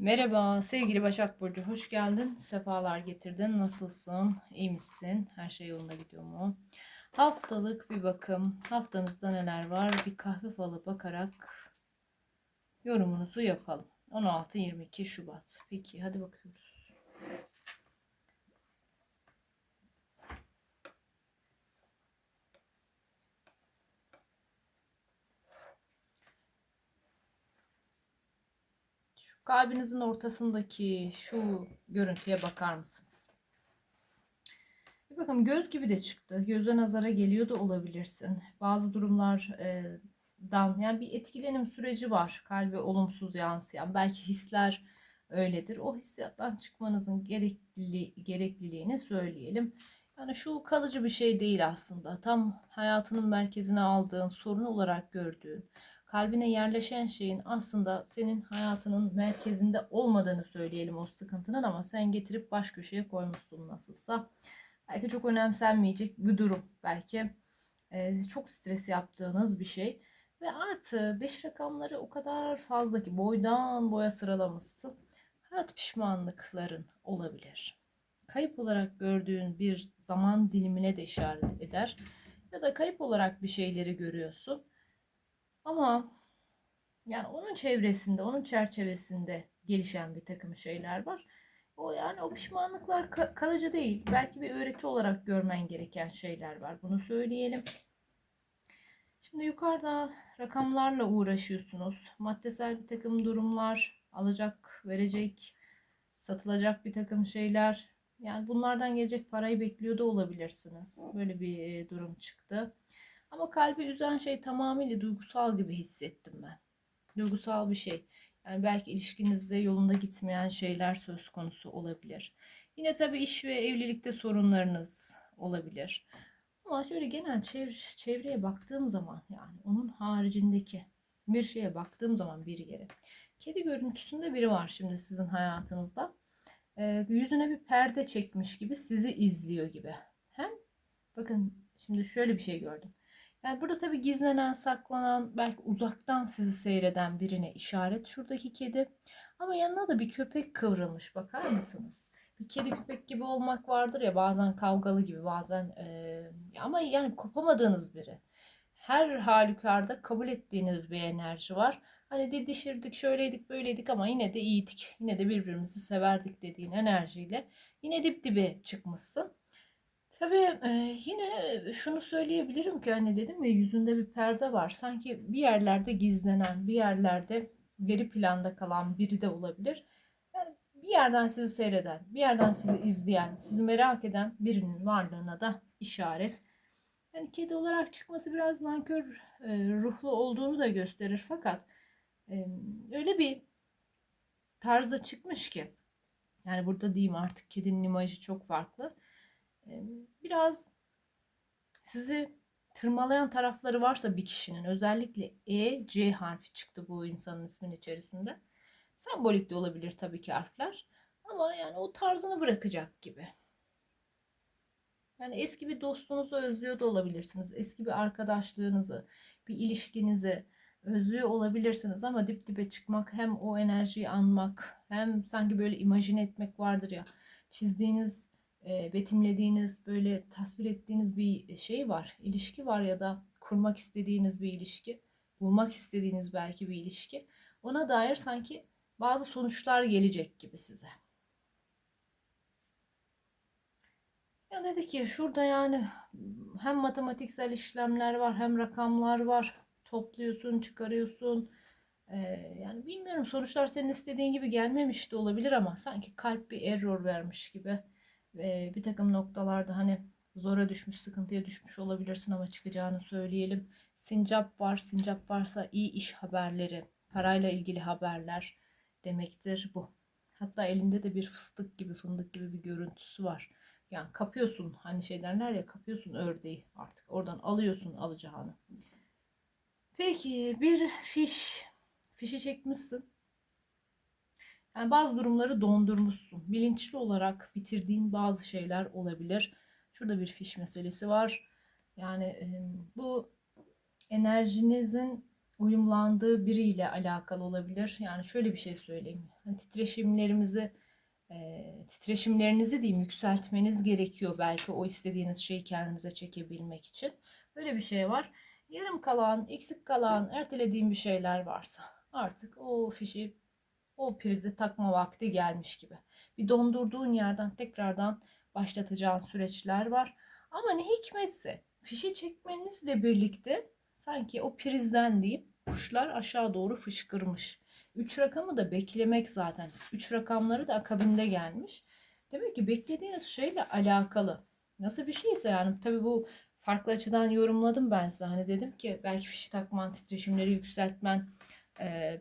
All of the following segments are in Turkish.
Merhaba sevgili Başak Burcu, hoş geldin, sefalar getirdin. Nasılsın, iyi misin, her şey yolunda gidiyor mu? Haftalık bir bakım, haftanızda neler var bir kahve falı bakarak yorumunuzu yapalım. 16-22 Şubat. Peki hadi bakıyoruz. Şu kalbinizin ortasındaki şu görüntüye bakar mısınız? Bir bakın göz gibi de çıktı. Göze nazara geliyor da olabilirsin. Bazı durumlar e, yani bir etkilenim süreci var. Kalbe olumsuz yansıyan. Belki hisler öyledir. O hissiyattan çıkmanızın gerekli, gerekliliğini söyleyelim. Yani şu kalıcı bir şey değil aslında. Tam hayatının merkezine aldığın, sorun olarak gördüğün, kalbine yerleşen şeyin aslında senin hayatının merkezinde olmadığını söyleyelim o sıkıntının ama sen getirip baş köşeye koymuşsun nasılsa. Belki çok önemsenmeyecek bir durum. Belki e, çok stres yaptığınız bir şey. Ve artı 5 rakamları o kadar fazla ki boydan boya sıralamışsın. Hayat pişmanlıkların olabilir. Kayıp olarak gördüğün bir zaman dilimine de işaret eder. Ya da kayıp olarak bir şeyleri görüyorsun. Ama yani onun çevresinde, onun çerçevesinde gelişen bir takım şeyler var. O yani o pişmanlıklar ka- kalıcı değil. Belki bir öğreti olarak görmen gereken şeyler var. Bunu söyleyelim. Şimdi yukarıda rakamlarla uğraşıyorsunuz. Maddesel bir takım durumlar, alacak, verecek, satılacak bir takım şeyler. Yani bunlardan gelecek parayı bekliyor da olabilirsiniz. Böyle bir e, durum çıktı. Ama kalbi üzen şey tamamıyla duygusal gibi hissettim ben. Duygusal bir şey. Yani belki ilişkinizde yolunda gitmeyen şeyler söz konusu olabilir. Yine tabii iş ve evlilikte sorunlarınız olabilir. Ama şöyle genel çevre, çevreye baktığım zaman yani onun haricindeki bir şeye baktığım zaman bir yere. Kedi görüntüsünde biri var şimdi sizin hayatınızda. Ee, yüzüne bir perde çekmiş gibi sizi izliyor gibi. Hem bakın şimdi şöyle bir şey gördüm. Yani burada tabii gizlenen, saklanan, belki uzaktan sizi seyreden birine işaret şuradaki kedi. Ama yanına da bir köpek kıvrılmış bakar mısınız? Bir kedi köpek gibi olmak vardır ya bazen kavgalı gibi bazen e, ama yani kopamadığınız biri. Her halükarda kabul ettiğiniz bir enerji var. Hani didişirdik, şöyleydik, böyleydik ama yine de iyiydik. Yine de birbirimizi severdik dediğin enerjiyle yine dip dibe çıkmışsın. Tabii e, yine şunu söyleyebilirim ki hani dedim ya yüzünde bir perde var. Sanki bir yerlerde gizlenen, bir yerlerde geri planda kalan biri de olabilir. Yani bir yerden sizi seyreden, bir yerden sizi izleyen, sizi merak eden birinin varlığına da işaret. Yani kedi olarak çıkması biraz nankör e, ruhlu olduğunu da gösterir fakat e, öyle bir tarzda çıkmış ki yani burada diyeyim artık kedinin imajı çok farklı biraz sizi tırmalayan tarafları varsa bir kişinin özellikle E, C harfi çıktı bu insanın ismin içerisinde. Sembolik de olabilir tabii ki harfler. Ama yani o tarzını bırakacak gibi. Yani eski bir dostunuzu özlüyor da olabilirsiniz. Eski bir arkadaşlığınızı, bir ilişkinizi özlüyor olabilirsiniz ama dip dibe çıkmak hem o enerjiyi anmak hem sanki böyle imajine etmek vardır ya çizdiğiniz e, betimlediğiniz, böyle tasvir ettiğiniz bir şey var, ilişki var ya da kurmak istediğiniz bir ilişki, bulmak istediğiniz belki bir ilişki. Ona dair sanki bazı sonuçlar gelecek gibi size. Ya dedi ki şurada yani hem matematiksel işlemler var hem rakamlar var. Topluyorsun, çıkarıyorsun. Ee, yani bilmiyorum sonuçlar senin istediğin gibi gelmemiş de olabilir ama sanki kalp bir error vermiş gibi bir takım noktalarda hani zora düşmüş, sıkıntıya düşmüş olabilirsin ama çıkacağını söyleyelim. Sincap var. Sincap varsa iyi iş haberleri, parayla ilgili haberler demektir bu. Hatta elinde de bir fıstık gibi, fındık gibi bir görüntüsü var. Yani kapıyorsun hani şey derler ya kapıyorsun ördeği artık. Oradan alıyorsun alacağını. Peki bir fiş. Fişi çekmişsin. Yani bazı durumları dondurmuşsun. Bilinçli olarak bitirdiğin bazı şeyler olabilir. Şurada bir fiş meselesi var. Yani bu enerjinizin uyumlandığı biriyle alakalı olabilir. Yani şöyle bir şey söyleyeyim. Hani titreşimlerimizi e, titreşimlerinizi diyeyim yükseltmeniz gerekiyor belki o istediğiniz şeyi kendinize çekebilmek için. Böyle bir şey var. Yarım kalan, eksik kalan, ertelediğim bir şeyler varsa artık o fişi, o prizi takma vakti gelmiş gibi. Bir dondurduğun yerden tekrardan başlatacağın süreçler var. Ama ne hikmetse fişi çekmenizle birlikte sanki o prizden diyeyim kuşlar aşağı doğru fışkırmış. 3 rakamı da beklemek zaten. 3 rakamları da akabinde gelmiş. Demek ki beklediğiniz şeyle alakalı. Nasıl bir şeyse yani tabii bu farklı açıdan yorumladım ben size. Hani dedim ki belki fişi takman, titreşimleri yükseltmen,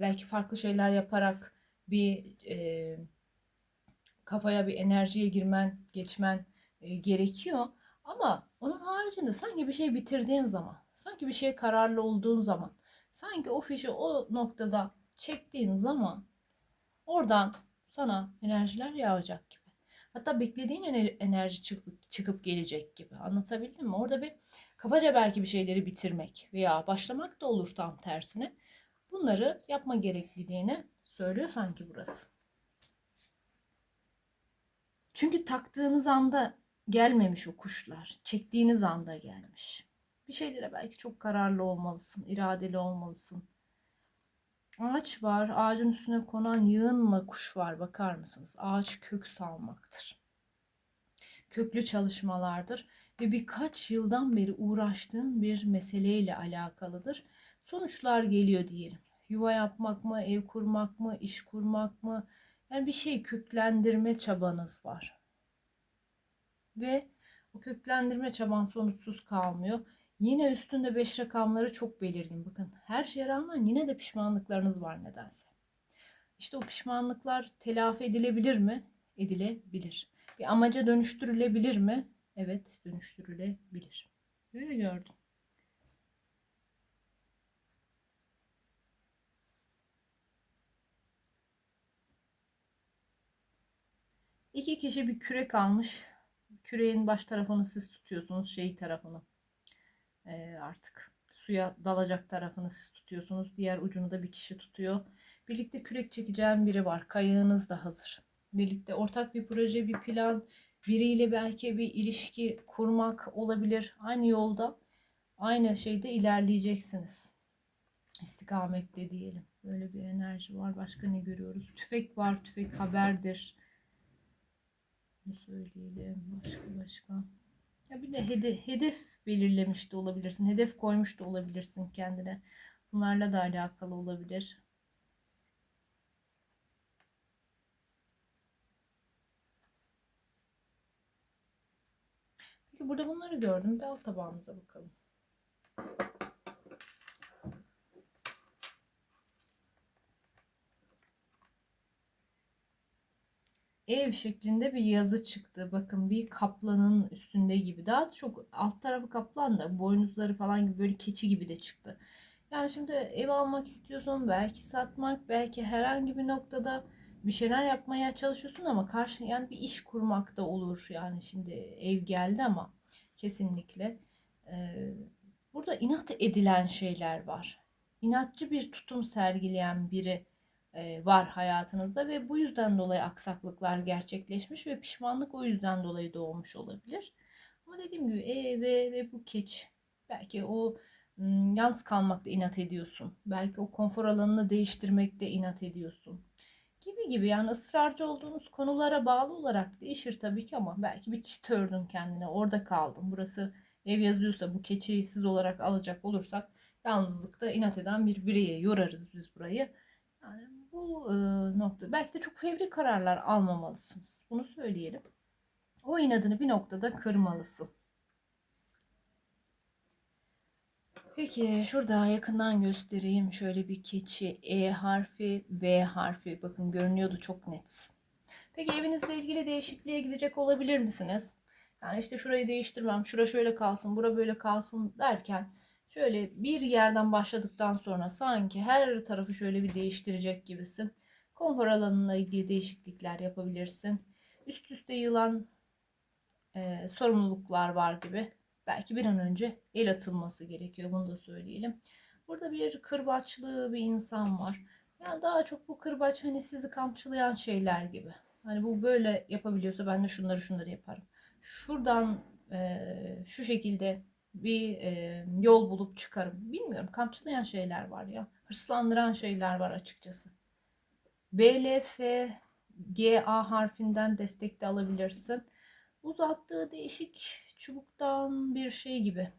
belki farklı şeyler yaparak bir e, kafaya bir enerjiye girmen, geçmen e, gerekiyor. Ama onun haricinde sanki bir şey bitirdiğin zaman, sanki bir şeye kararlı olduğun zaman, sanki o fişi o noktada çektiğin zaman oradan sana enerjiler yağacak gibi. Hatta beklediğin enerji çıkıp, gelecek gibi. Anlatabildim mi? Orada bir kafaca belki bir şeyleri bitirmek veya başlamak da olur tam tersine. Bunları yapma gerekliliğini söylüyor sanki burası. Çünkü taktığınız anda gelmemiş o kuşlar. Çektiğiniz anda gelmiş. Bir şeylere belki çok kararlı olmalısın, iradeli olmalısın. Ağaç var. Ağacın üstüne konan yığınla kuş var. Bakar mısınız? Ağaç kök salmaktır. Köklü çalışmalardır ve birkaç yıldan beri uğraştığın bir meseleyle alakalıdır. Sonuçlar geliyor diyelim. Yuva yapmak mı, ev kurmak mı, iş kurmak mı? Yani bir şey köklendirme çabanız var. Ve o köklendirme çaban sonuçsuz kalmıyor. Yine üstünde 5 rakamları çok belirgin. Bakın her şeye rağmen yine de pişmanlıklarınız var nedense. İşte o pişmanlıklar telafi edilebilir mi? Edilebilir. Bir amaca dönüştürülebilir mi? Evet dönüştürülebilir. Böyle gördüm. İki kişi bir kürek almış. Küreğin baş tarafını siz tutuyorsunuz, şey tarafını e, artık suya dalacak tarafını siz tutuyorsunuz. Diğer ucunu da bir kişi tutuyor. Birlikte kürek çekeceğim biri var. Kayığınız da hazır. Birlikte ortak bir proje, bir plan, biriyle belki bir ilişki kurmak olabilir. Aynı yolda, aynı şeyde ilerleyeceksiniz. İstikamette diyelim. Böyle bir enerji var. Başka ne görüyoruz? Tüfek var. Tüfek haberdir. Ne söyleyelim? Başka başka. Ya bir de hedef, hedef belirlemiş de olabilirsin. Hedef koymuş da olabilirsin kendine. Bunlarla da alakalı olabilir. Peki burada bunları gördüm. Dal tabağımıza bakalım. Ev şeklinde bir yazı çıktı. Bakın bir kaplanın üstünde gibi. Daha çok alt tarafı kaplan da boynuzları falan gibi böyle keçi gibi de çıktı. Yani şimdi ev almak istiyorsun, belki satmak, belki herhangi bir noktada bir şeyler yapmaya çalışıyorsun ama karşı yani bir iş kurmak da olur. Yani şimdi ev geldi ama kesinlikle ee, burada inat edilen şeyler var. İnatçı bir tutum sergileyen biri var hayatınızda ve bu yüzden dolayı aksaklıklar gerçekleşmiş ve pişmanlık o yüzden dolayı doğmuş olabilir. Ama dediğim gibi e ve ve bu keç belki o yalnız kalmakta inat ediyorsun. Belki o konfor alanını değiştirmekte inat ediyorsun. Gibi gibi yani ısrarcı olduğunuz konulara bağlı olarak değişir tabii ki ama belki bir çit ördün kendine orada kaldın. Burası ev yazıyorsa bu keçiyi siz olarak alacak olursak yalnızlıkta inat eden bir bireye yorarız biz burayı. Yani bu e, nokta belki de çok fevri kararlar almamalısınız. Bunu söyleyelim. O inadını bir noktada kırmalısın. Peki şurada yakından göstereyim. Şöyle bir keçi E harfi, V harfi. Bakın görünüyordu çok net. Peki evinizle ilgili değişikliğe gidecek olabilir misiniz? Yani işte şurayı değiştirmem, şura şöyle kalsın, bura böyle kalsın derken Şöyle bir yerden başladıktan sonra sanki her tarafı şöyle bir değiştirecek gibisin. Konfor alanına ilgili değişiklikler yapabilirsin. Üst üste yılan e, sorumluluklar var gibi. Belki bir an önce el atılması gerekiyor. Bunu da söyleyelim. Burada bir kırbaçlı bir insan var. Yani daha çok bu kırbaç hani sizi kamçılayan şeyler gibi. Hani bu böyle yapabiliyorsa ben de şunları şunları yaparım. Şuradan eee, şu şekilde bir eee, yol bulup çıkarım. Bilmiyorum kamçılayan şeyler var ya. Hırslandıran şeyler var açıkçası. B, L, F, G, A harfinden destek de alabilirsin. Uzattığı değişik çubuktan bir şey gibi.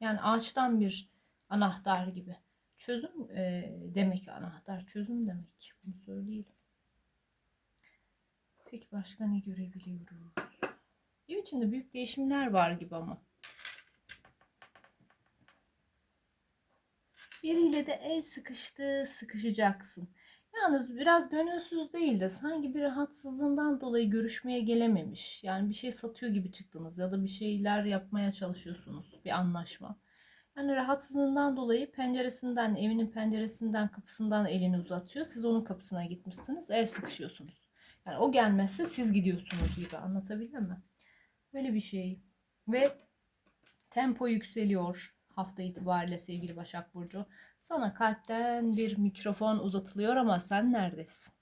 Yani ağaçtan bir anahtar gibi. Çözüm e, demek anahtar. Çözüm demek. Bunu söyleyelim. Peki başka ne görebiliyoruz? Ev içinde büyük değişimler var gibi ama. Biriyle de el sıkıştı, sıkışacaksın. Yalnız biraz gönülsüz değil de sanki bir rahatsızlığından dolayı görüşmeye gelememiş. Yani bir şey satıyor gibi çıktınız ya da bir şeyler yapmaya çalışıyorsunuz. Bir anlaşma. Yani rahatsızlığından dolayı penceresinden, evinin penceresinden, kapısından elini uzatıyor. Siz onun kapısına gitmişsiniz, el sıkışıyorsunuz. Yani o gelmezse siz gidiyorsunuz gibi. Anlatabildim mi? Böyle bir şey. Ve tempo yükseliyor hafta itibariyle sevgili Başak Burcu. Sana kalpten bir mikrofon uzatılıyor ama sen neredesin?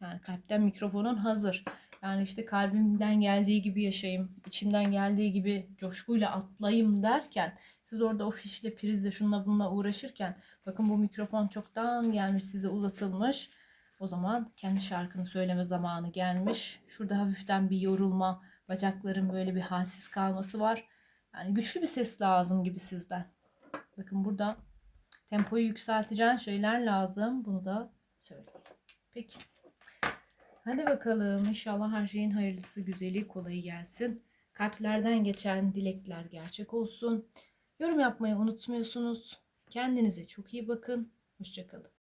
Yani kalpten mikrofonun hazır. Yani işte kalbimden geldiği gibi yaşayayım, içimden geldiği gibi coşkuyla atlayayım derken siz orada o fişle, prizle, şunla bununla uğraşırken bakın bu mikrofon çoktan gelmiş size uzatılmış. O zaman kendi şarkını söyleme zamanı gelmiş. Şurada hafiften bir yorulma, bacakların böyle bir halsiz kalması var. Yani güçlü bir ses lazım gibi sizden. Bakın burada tempoyu yükselteceğin şeyler lazım. Bunu da söyleyeyim. Peki. Hadi bakalım. İnşallah her şeyin hayırlısı, güzeli, kolayı gelsin. Kalplerden geçen dilekler gerçek olsun. Yorum yapmayı unutmuyorsunuz. Kendinize çok iyi bakın. Hoşçakalın.